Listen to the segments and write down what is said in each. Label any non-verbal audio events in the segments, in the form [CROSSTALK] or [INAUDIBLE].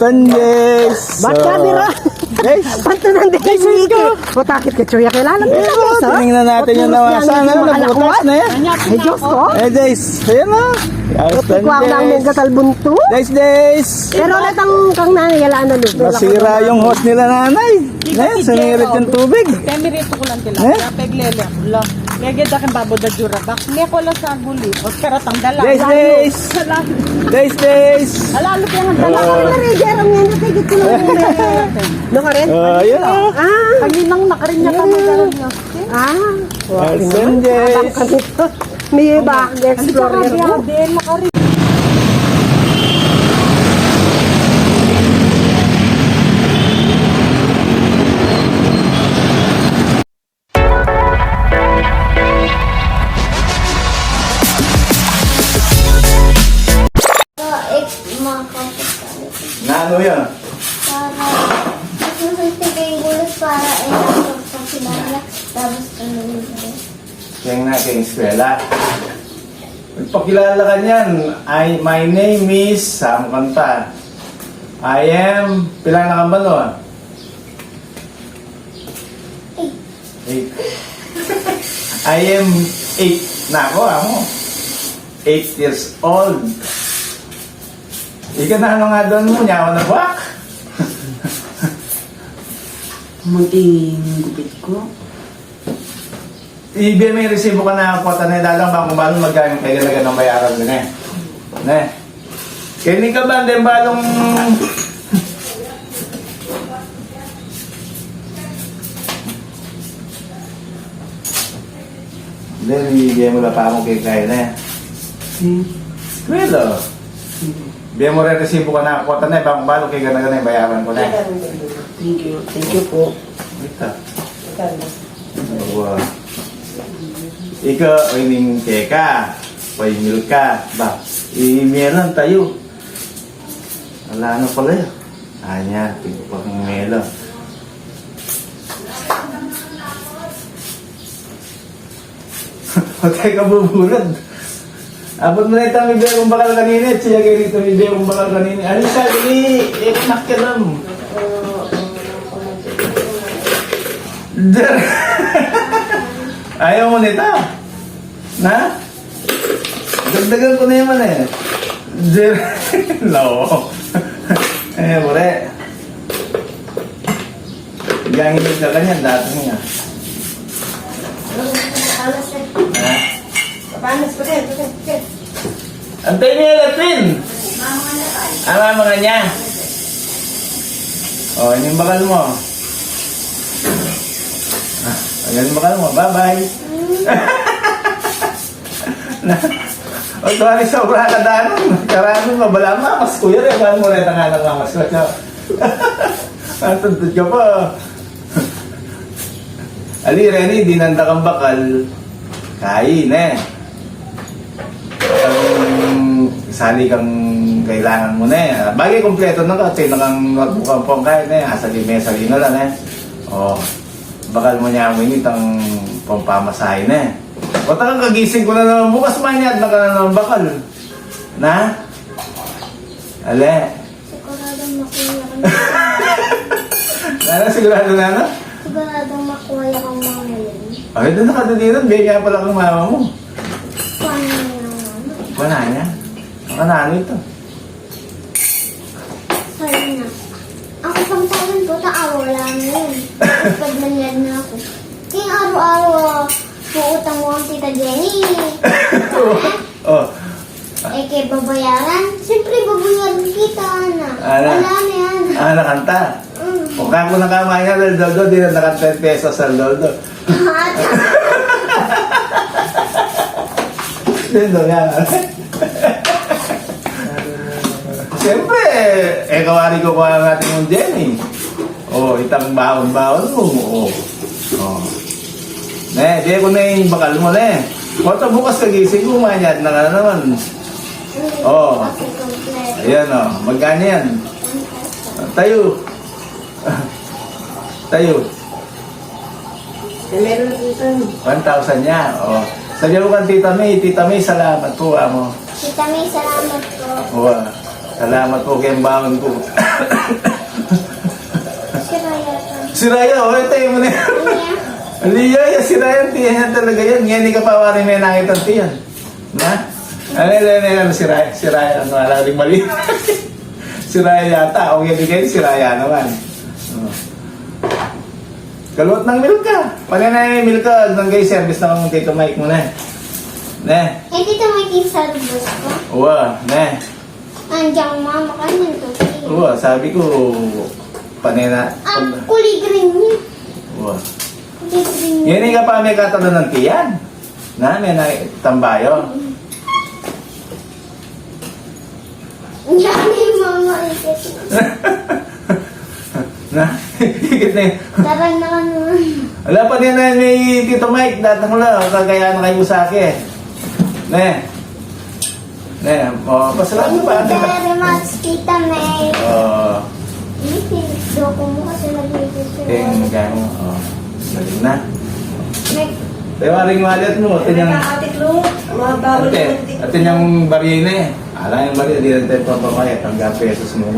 Tanjes! Ba't ka, Bira? Guys, Panto nang di Miki. O takit ka, Chuya. Kailangan mo Ito, guys, ha? tingnan natin yung nawasan. Ano, nabutas na yan. Ay, Diyos ko. Eh, guys, ayan na. Ayos, Ikaw ang mga katalbunto. Guys, guys. Pero ulit ang kang nanayalaan na luto. Nasira yung hose nila nanay. Ngayon, sumirit yung tubig. Temirito ko lang tila. Peglele ko lang. Kaya ganda kang babo da jura bak. Niya ko lang sa guli. O kaya tangdala. Guys, guys. Guys, guys. Alalo kaya ang Dala ko na rin, Jerome yan. Natigit ko lang yun. No ka rin? Oh, ayan na. Ah, Kaninang magaran niya. ah. Ayos, Tanjes. Kanito. May back explorer. Din nakari. eh, Ano yan? Para masusunod kayo gulos para eh nasa pag sila tapos tanong Yung na kay eskwela. Pagpakilala ka niyan, I, my name is Sam Kanta. I am, pila na ka ba no? Eight. Eight. I am eight. Nako, amo. Eight years old. Ika na ano nga doon mo, nyawa na bak. Munting gupit ko. Ibi may resibo ka na kwata na dalang ba kung paano magkano kaya talaga ng bayaran din eh. Ne. Kini ka ba din balong Then, ibigay mo na pa akong kay Kyle eh. Hmm. Well, Bigyan mo rin resibo ka na kwata na bang balong kay gana gana bayaran ko na. Thank you. Thank you po. Ito. Wow. Ika, ining teka, paimil ka, ba, imilan tayo. Wala na pala yun. Anya, tingko kong melo. Huwag [LAUGHS] tayo kabubulad. Abot mo na ito ang ibig kong bakal kanina, at siya kayo rito ang ibig kong bakal kanina. Ano sa gini? Eh, nakiram. Der. [LAUGHS] Ayaw mo nito. Na? Dagdagan ko na yaman eh. Der. [LAUGHS] [LAUGHS] no. eh, bure. Gangin ka kanyan, dati nga. Ha? Papanas pa rin. Antay niya, Latin! Ama mga niya. O, oh, yung bakal mo. Ah, ayan yung bakal mo. Bye-bye. [LAUGHS] o, tuwali sa obra ka danon. Karano mo, bala mamas ko yun. Bala mo rin ang anak mamas ko. Ang tuntut ka pa. [LAUGHS] Ali, Reni, dinanda kang bakal. Kain eh. Ang sali kang kailangan mo na eh. Bagay kompleto na ka, kasi nakang magbukang pong kahit na eh. Asa di mesa na lang eh. O, bakal mo niya mo init ang pampamasahe na eh. O takang kagising ko na naman bukas manyad na ka na naman bakal. Na? Ale? Siguradong makuha ka Nana, sigurado na na? Siguradong makuha kang mga yun. Ay, doon nakadaliran. Bigyan pala kang mama mo. Paano naman? Wala niya. Ang ano ito? Sorry na. Ako pang taon ko, taawa wala na yun. [LAUGHS] Pag na ako. Kaya araw-araw, puutang mo ang tita Jenny. [LAUGHS] oh, Eh, kay babayaran? Siyempre, babayaran kita na. Ala. Wala na yan. ah, nakanta. Mm. O kako na kamay nga del doldo, di na naka 10 pesos sa doldo. [LAUGHS] Dindo nga. Siyempre, eh kawari ko pa ang ating mong Jenny. Oh, itang baon-baon mo. Oh. Oh. Ne, di ko na yung bakal mo ne. Kota bukas kagising ko, manyad na ka na naman. Oo. Kasi kompleto. Ayan o, oh, magkano yan? Tayo. Tayo. Eh, Meron na dito. 1,000 niya. O. Sabihan mo kang Tita May. Tita May, salamat po, amo. Tita May, salamat po. O, salamat po kayong. Sira yata. Si Raya, oh, ito yung muna. Niya. Aliya, yan, si Raya, tiyan yan talaga yan. Ngayon, ka pa wari may nakita tiyan. Na? Ano, ano, ano, ano, si Raya, si Raya, ano, alam rin mali. [LAUGHS] si Raya yata, o yan, kayo, si Raya naman. Oh. Kaluot ng milk ka. Pag na yung milk ka, nang gay service na kong Tito Mike mo na. Ne, Eh, dito may kinsa bus ko. uwa, ne. Andiyan mama ka tuti. Uwa, sabi ko, panay na. Ah, kulay green niya. Uwa. Kulay green niya. Yan ka pa may katalo ng tiyan. Na, may na tambayo. Yung mama ikit. [LAUGHS] na, higit na yun. Darang na ka naman. Wala pa din na may Tito Mike, datang lang, kagaya na kayo sa akin. Ne. Ne, oh, pasalamat pa. Thank you very much, Tita May. Oh, Doko mo kasi nag-register. kaya mo. Oh, galing na. Pero maring malit mo, ito niyang, Katiklo, mga bawal ate, ng ate niyang barina eh. Ala yung barina, di natin papamayat, hanggang pesos mo.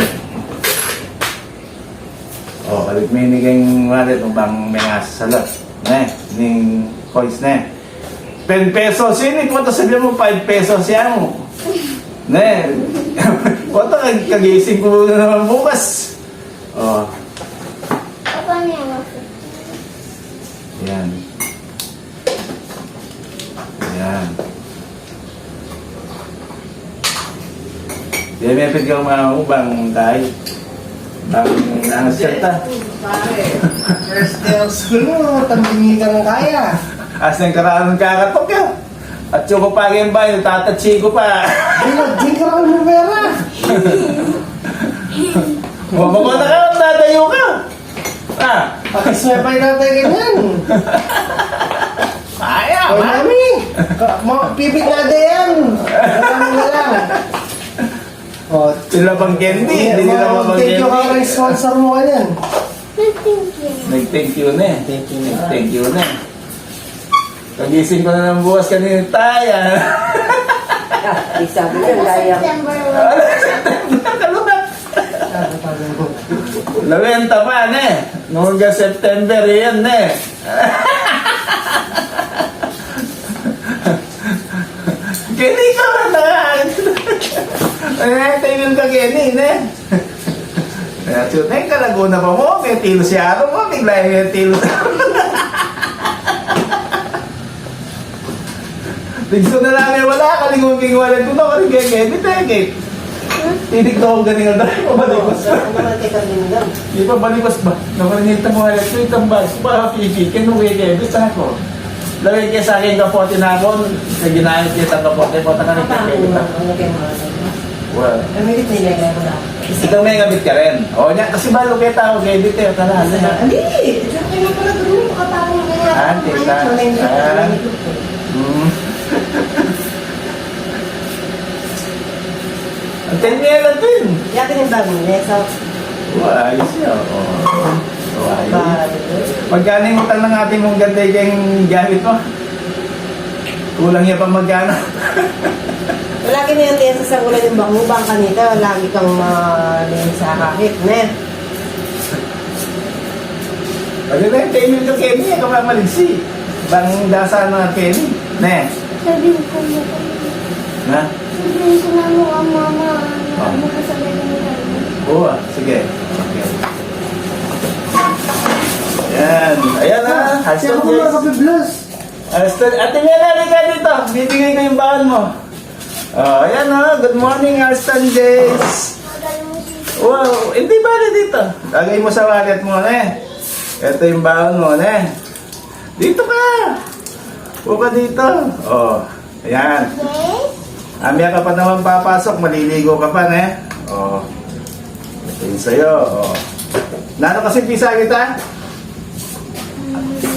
Oh, kalit may niging malit mo bang may asasalot. Ne, ning coins ne. 10 pesos yun eh. Kung sabihin mo 5 pesos yan mo. Ne. [LAUGHS] Kag kagising ko na naman bukas. Oh, Paano yan? yan. Yan. Di may pwede kang maubang tayo. Bang nangasyata. Pare, first day of school mo, tambingi ka ng kaya. As ng karaan ng kakatok ka. At yung kupagin ba, yung tatatsi ko pa. Dinagding ka lang ng pera. Mababa na ka, tatayo ka. Ah, Pakiswepay natin ganyan. kaya, Oy, mami, ka- mo, pipit natin yan. Alam mo lang. Oh, Sila bang candy? Hindi nila mo, mabang thank you ka candy. rin sponsor mo kanyan. Thank you. Nag-thank you na eh. Thank you. Thank you na. Pagising ko na ng bukas kanina tayo. Ay, sabi ko, laya. September 1? Lawenta pa, ne. Noong hanggang September, yan, ne. Kenny ka ba na? Ay, tingin ka, Kenny, ne. Kaya tunay ka, Laguna pa mo, may tilo si Aro mo, bigla yung tilo sa Tigso na lang eh, wala ka, lingong walan ko na, kaling kaya Kenny, teke. Tinig na akong ganing ang dahil, pabalikos pa. naman kita din lang. Di ba balikos ba? Nakaringit mo alat ko itong bag. Para pipi, kinuwi kayo. Gusto ako. Lagay kayo sa akin kapote na ako. Sa ginamit kayo sa kapote. Pata ka rin kayo mga Well, Amilit nilagay ko na. ikaw may gamit ka rin. O niya, kasi balo kayo tao. Tara, ano na. Hindi! Diyan kayo pala doon. Kapag mo Ah, tita. Ah. Hmm. Ang tenmela din. Yakin yung bago niya. So, Wow, ayos siya. Oh. Oh, ayos. ba- Magkano yung utang ng ating mong ganda yung gamit mo? Kulang niya pa magkano? Lagi [LAUGHS] na yung tiyan sa ulan yung bango, bang kanita, lagi kang malin sa kakit, ne? Pag na yung payment ko, Kenny, ikaw pa maligsi. Bang dasa na Kenny. Ne? Sabihin ko mo ko. Na mo ang mama. Ah. Ano ka sa ganyan? Oo, ah. sige. Okay. Yan. Ayan na. Siya Hashtag ako mga kape blues. Hashtag. Ate Mela, halika dito. Bibigay ko yung baon mo. Oh, ayan na. Good morning, Aston Jays. Wow, hindi ba dito? Lagay mo sa wallet mo, ne? Ito yung baon mo, ne? Dito ka! Upo ka dito. Oh, ayan. Yes? Amya ka pa naman papasok, maliligo ka pa, ne? Oh. Ito yung sa'yo, oh. Nano kasi pisa kita?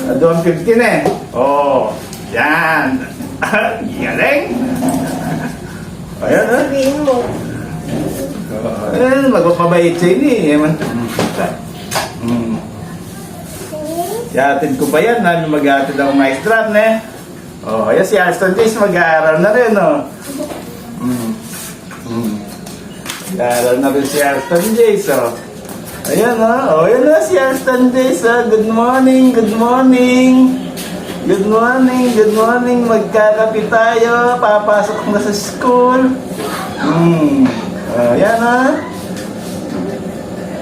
Uh, Doon 15 eh. Oh, yan. [LAUGHS] Galing. Ayan, ah. Sabihin mo, Oh, eh, magpapabait siya ini. Eh, man. Mm. Yatid ko pa yan, namin mag-atid ang maestran, ne? Oh, ayan si Aston Jace, mag-aaral na rin, oh. Mm. Mm. Na rin si Aston Jace, oh. Ayan, oh. Oh, ayan na si Aston Jace, oh. Good morning, good morning. Good morning, good morning. Magkakapi tayo. Papasok na sa school. Hmm. Oh, ayan, oh.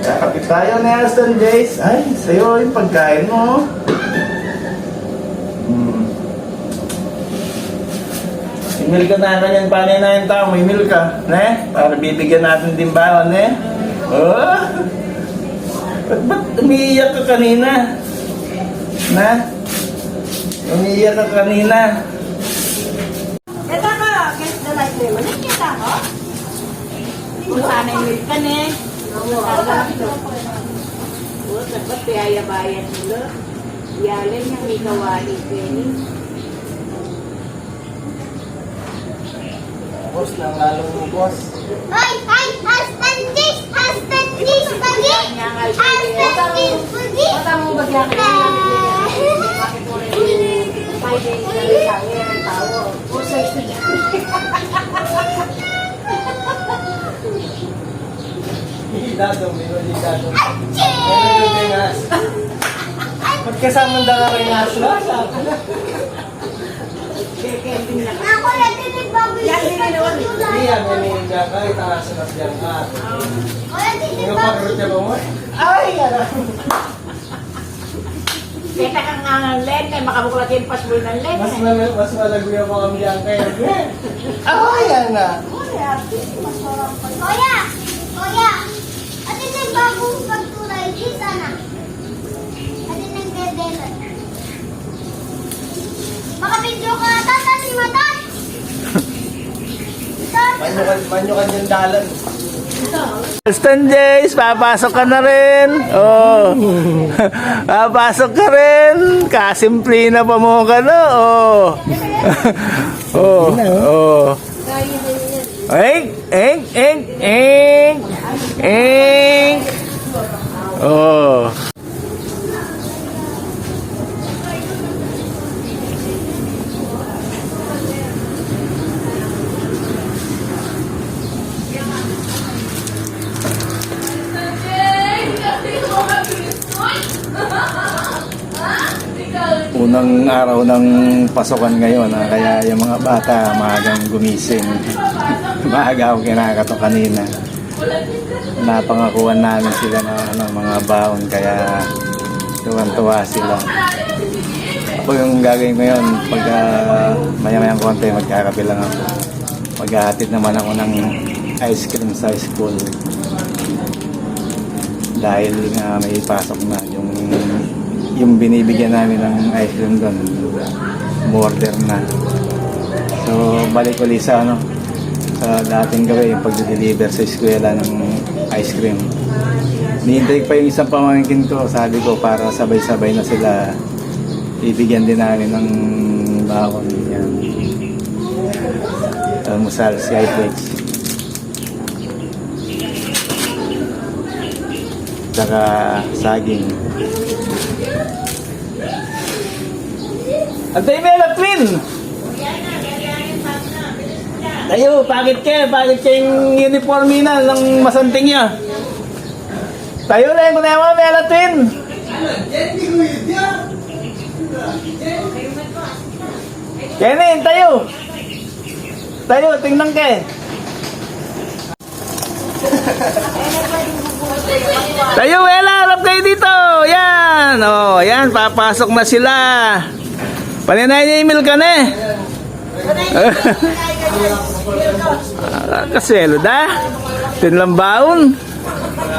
Kakapit tayo ni Aston Jace. Ay, sa'yo yung pagkain mo. oh. Hmm. Imil ka na kanyan panay na yung tao, imil ka, ne? Para bibigyan natin din baon, ne? Oh! Ba't, ba't umiiyak ka kanina? Na? Umiiyak ka kanina. Kita ka, against the light lemon. Nakita ko? Kung sana yung milk ka ne. Dapat piyayabayan nila. Yalan yung may kawain Penny. Boss, nang lalong mo, boss. Ay, ay, Aston Cheese! Aston Cheese Pagi! Aston Cheese Pagi! Bata mo bagya ka na Bakit mo rin yung five days na rin sa akin ang tao? O sa Hidado, may hidado. Meron yung ringas. Magkasama na ka ringas. Ako lang din nagbaboy Hindi yan, may hiniga ka, itaas na siya ka. Din Yung pag-root niya ba mo? Kita ka ng leg, kaya makabuklat yung pasboy ng leg. Mas mal mas malaguya pa kami yan kayo. Ah, na. Kuya! Kuya! Ate nagbagong pagtulay. Di sana. Ate nagdedelat. Makapidyo ka ata sa si Matan. Manyukan, manyukan yung dalan. Aston Jace, papasok ka na rin. Oh. [LAUGHS] papasok ka rin. Kasimple na pa mo ka no. [LAUGHS] Oh. oh. Oh. Eng, eng, eng, eng. Eng. Oh. Araw ng pasokan ngayon, ah, kaya yung mga bata maagang gumising. [LAUGHS] Maaga ako kinakato kanina. Napangakuan namin sila ng ano, mga baon, kaya tuwan-tuwa sila. Ako yung gagawin ko yun, pag uh, maya-mayang konti, magkakabilang ako. Maghahatid naman ako ng ice cream sa school. Dahil nga may pasok na yung yung binibigyan namin ng ice cream doon, order na. So, balik ulit sa ano, sa dating gawin, yung pag-deliver sa eskwela ng ice cream. Nihintay pa yung isang pamangkin ko, sabi ko, para sabay-sabay na sila, ibigyan din namin ng bakon. Yan. Almusal, si Itex. Saka saging. Mo yung twin! Tayo, bakit ka? Bakit ka yung uniform na ng masanting niya? Tayo na yung kunawa, Mela Twin! Kenin, tayo! Tayo, tingnan ka eh. Tayo, Ella, harap kayo dito. Yan. Oh, yan, papasok na sila. Paninay niya email ka na eh. Ah, Kaswelo da. Tinlambaon.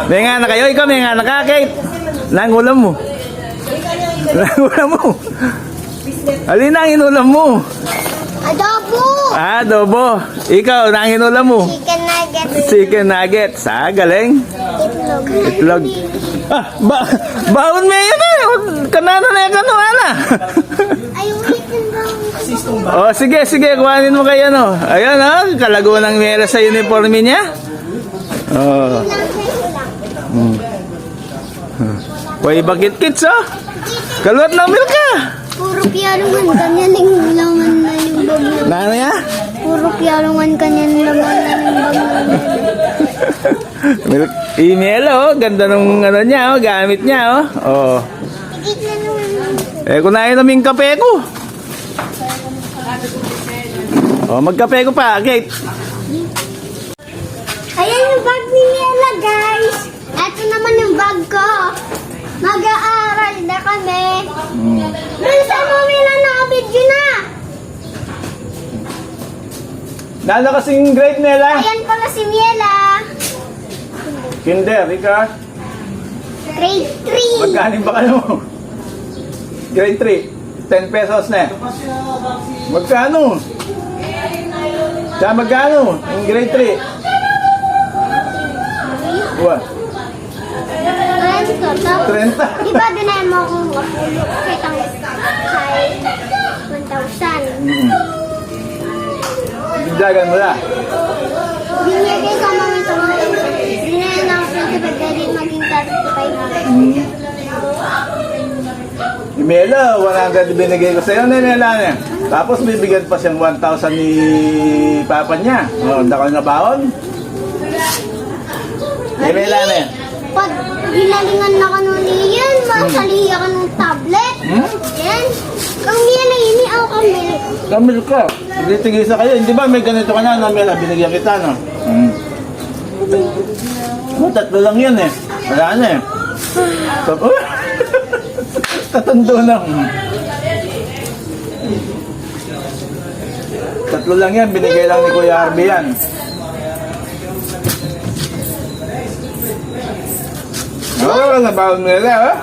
May nga na kayo, ikaw may nga na ka, Kate. Nangulam mo. Nangulam mo. Alin ang inulam mo? Adobo! Ah, adobo. Ikaw, nang inulam mo? Chicken nuggets. Chicken nuggets. Ah, galing. Itlog. Itlog. Ah, ba baon mo yun eh. Huwag Kanana na yung kanuana. Ay, ulitin daw. Oh, sige, sige. Kuhanin mo kayo, no. Ayan, oh. Kalago ng mera sa uniforme niya. Oh. Lang. Uy, bakit kids, oh? Kaluat ng milk ka. Puro piyarongan kanya ng laman na yung bag na. Nano ya? Puro piyarongan kanya ng laman na yung bag na. Milk email oh, ganda nung ano niya oh, gamit niya oh. Oh. Eh kunain namin kape ko. Oh, magkape ko pa, Kate. Ayan yung bag ni Nela, guys. Ito naman yung bag ko. Mag-aaral na kami. Mm. Bilisan mo, Mila, nakabidyo na. Nalo kasing grade nila. Ayan pala si Miela. Kinder, ika. Grade 3. Magkano ba kayo? Grade 3. 10 pesos na. Magkano? Sa magkano? Yung grade 3. What? Rento. Tapos, 30. di ba dinayan mo mapulo kitang kay 1,000? Dagan mo na. Binigay ko naman ito 1,000. Dinayan ako 25 dahil maging 35. Imela, 100 binigay ko sa'yo, Nenela. ne. Tapos bibigyan pa siyang 1,000 ni Papa niya. O, oh, dakal na baon. Imela, ne. Pag hinalingan na ka nun yan, masaliya ka ng tablet. Hmm? Yan. Kung yan ay ini ako kami. Kamil ka. Hindi tigisa kayo. Hindi ba may ganito ka na, Namela? Binigyan kita, no? Hmm. Oh, tatlo lang yun eh. Wala na eh. Tap- [LAUGHS] oh. Tatundo lang. Tatlo lang yan, binigay lang ni Kuya Arby yan. Oh, nabaon mo nila, oh.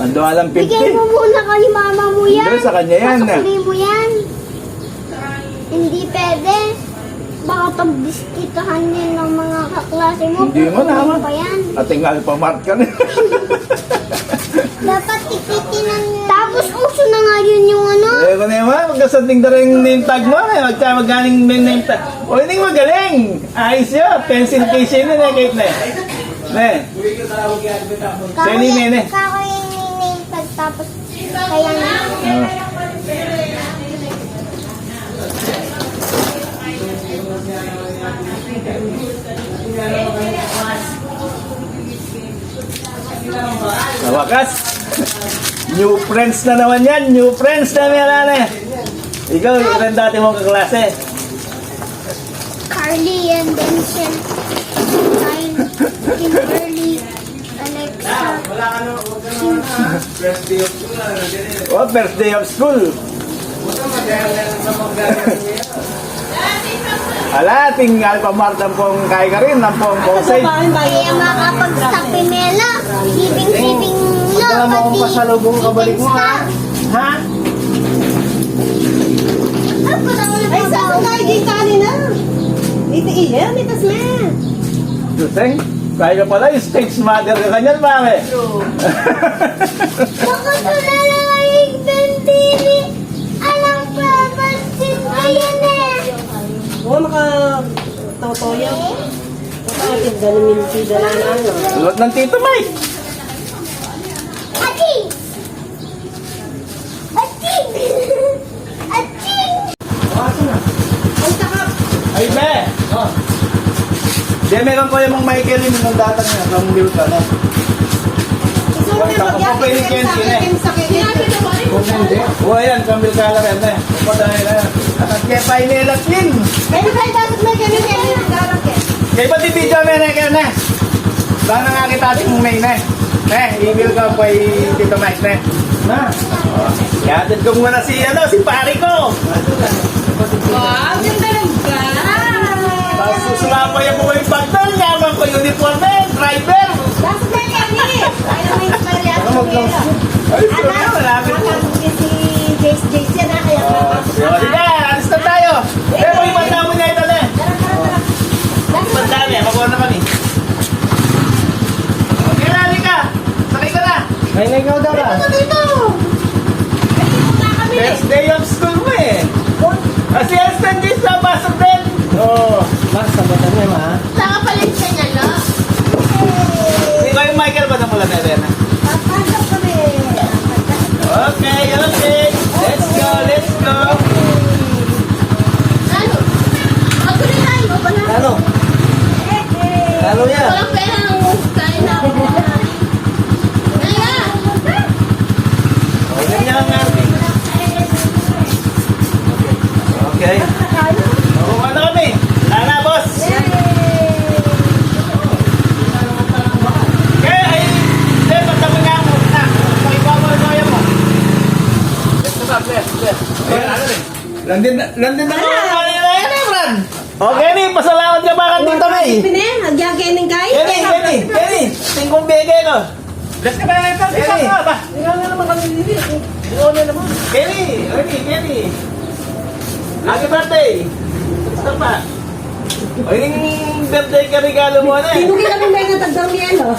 Ando nga lang 50. Bigay mo muna kay mama mo yan. Hindi, sa kanya yan. Pasok mo yan. Hindi pwede. Baka pagdiskitahan yan ng mga kaklase mo. Hindi mo naman. pa yan. Ating alpamart ka na. [LAUGHS] Dapat tititinan nyo. Tapos uso na nga yun yung ano. Eh, kung naman, magkasanting na rin yung name tag mo. Eh. Magka magaling may name tag. O, hindi magaling. Ayos yun. Pencil case yun eh, Kate na. Ne. Sini, nene. Kako yung name tag tapos kaya na. Sa wakas, new friends na naman yan. New friends na meron eh. Ikaw, yung dati mong kaklase. Carly and Vincent. Kimberly, Alexa. Oh, first day of school. Ala, ting Alphamart ang pong kaya ka rin, ang pong posay. Kaya makapag-stop Pimela. Sibing-sibing Magdala mo akong pasalubong kabalik mo, ha? Ha? Ko na Ay, sa sunay, di tali na. Dito iya, mitas na. Duteng, kaya ka pala yung stage mother ka kanyan, mami. Baka [LAUGHS] tulalawig bentili. Alam pa, pansin ko yan eh. Oo, naka... Tautoyo. Nakakatid na namin si Dala na ano. Sulot ng Tito Mike. Ay, be! Oh. Di, meron ko yung mga Michael yung ng data niya. From Liu ka, no? Gusto mo yung pwede ka Ken, sa akin sa kikit. Kung hindi, Oo, yan. Kambil ka lang yan, eh. Dahil na yan. At ang kepay nila, Tin. Ay, tayo dapat may ganun yan. Darakit. Kaya ba di video mo yan, eh, ne? Sana nga kita ating may, ne? Ne, email ka kay Tito Mike, ne? Na? Yatid ko muna si, ano, si pari ko. Wow, ganda ng bag! Tapos susulapay ako ko Lalo yan. Walang pera ng kain na ako. Kaya! O, ganyan lang natin. Okay. O, ano kami? Lala, boss. Kaya, ay, hindi, magtama nga ako. Na, pakibawal ko yan mo. Landin na, landin na mga kanina yan eh, Brad. Okay, ni, pasalamat ka ba dito, May? Pine, agyan kayo ng kain. Kenny, Kenny, Kenny, tingkong bege ko. Let's go ba ito? Kenny, Ikaw nga naman kami dito. Ikaw na naman. Kenny, Kenny, Kenny. Happy birthday. Gusto pa. O yung birthday ka regalo mo na eh. Tinugi kami may natagdang yelo.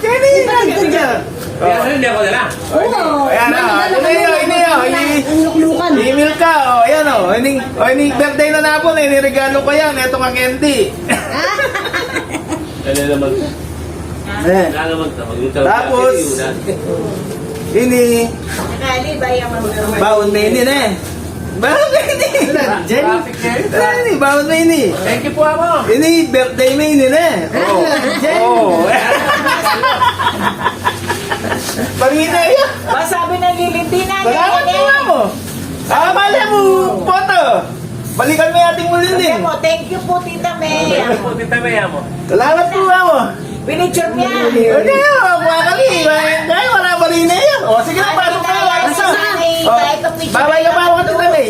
Kenny, Kenny ka. hindi ako dala. Oo. Ayan na, ini yun, ini yun. Email ka, o ayan o. O ining birthday na napon, eh, niregalo ko yan. Ito kang candy. [LAUGHS] Dala naman. Eh. Tapos, ini, Nakali ba yung mga baon na ini na eh. Baon na ini. Jenny, Jenny, baon na ini. Thank you po ako. Ini birthday mo ini [LAUGHS] na eh. Oh. Oh. Pangina yan. Ba sabi na lilintinan Salamat po mo. Ah, mali mo. Photo. Balikan mo yung ating mulinding. mo, thank you po, Tita May. Thank you po, Tita Maya mo. Salamat po nga mo. Pinicture niya. Hindi, kuha kami. Kaya wala mali na yan. O, sige na, pasok ka. Pasok ka. O, Babay ka pa ako tita May.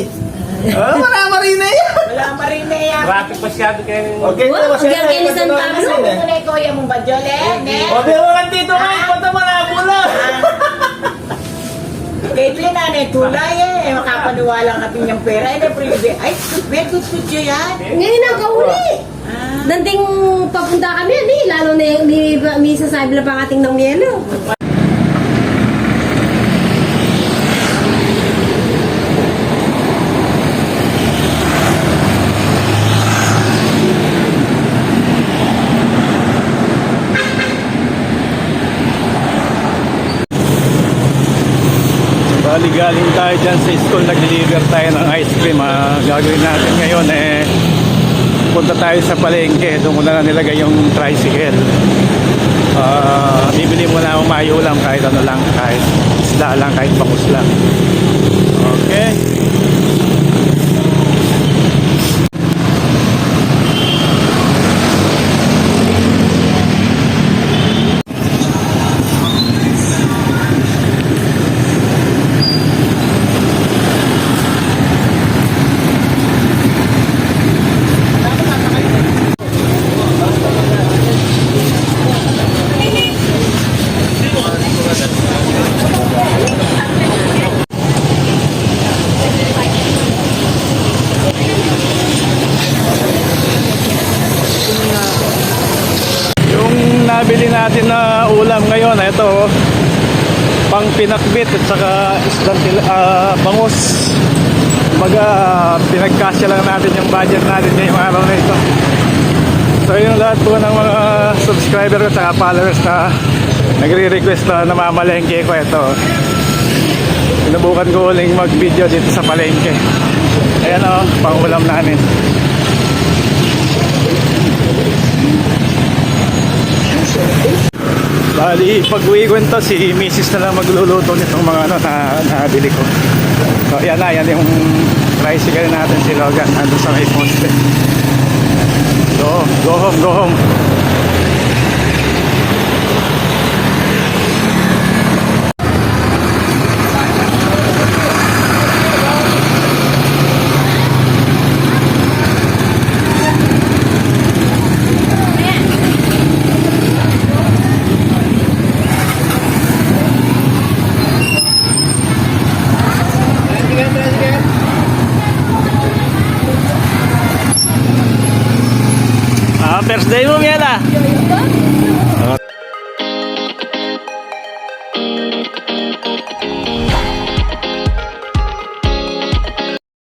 Oh, wala mali na yan. Wala pa rin na yan. Traffic masyado kayo. Okay, Wow, tapos ang yan, gagawin ni San ito na na ikaw yung mong badjole. Ne? O, pero ka dito kayo. Punta mo na pula. Caitlyn, ano yung tulay eh. Makapaniwala ka natin yung pera. Ay, na Ay, very good yun yan. Ngayon ang kauli. Ah. Danting papunta kami, ni, lalo na yung may, may sasabi na pangating ng yelo. Bali galing tayo dyan sa school, nag-deliver tayo ng ice cream. Ah, gagawin natin ngayon eh, punta tayo sa palengke. Doon ko na lang nilagay yung tricycle. Ah, bibili muna akong mayulam kahit ano lang, kahit isda lang, kahit bangus lang. Okay. Yung nabili natin na ulam ngayon, ito, oh, pang pinakbit at saka islang til- ah, bangus. Kumbaga, pinagkasya lang natin yung budget natin ngayong araw na ito. So yung lahat po ng mga subscriber ko at followers na nagre-request na namamalengke ko ito. Sinubukan ko uling mag-video dito sa palengke. Ayan o, pang ulam namin. Bali, pag uwi ko nito, si Mrs. na lang magluluto nitong mga ano na nabili ko. So, yan na, yan yung tricycle natin si Logan. Nandun sa may poste. Go, go home, go home.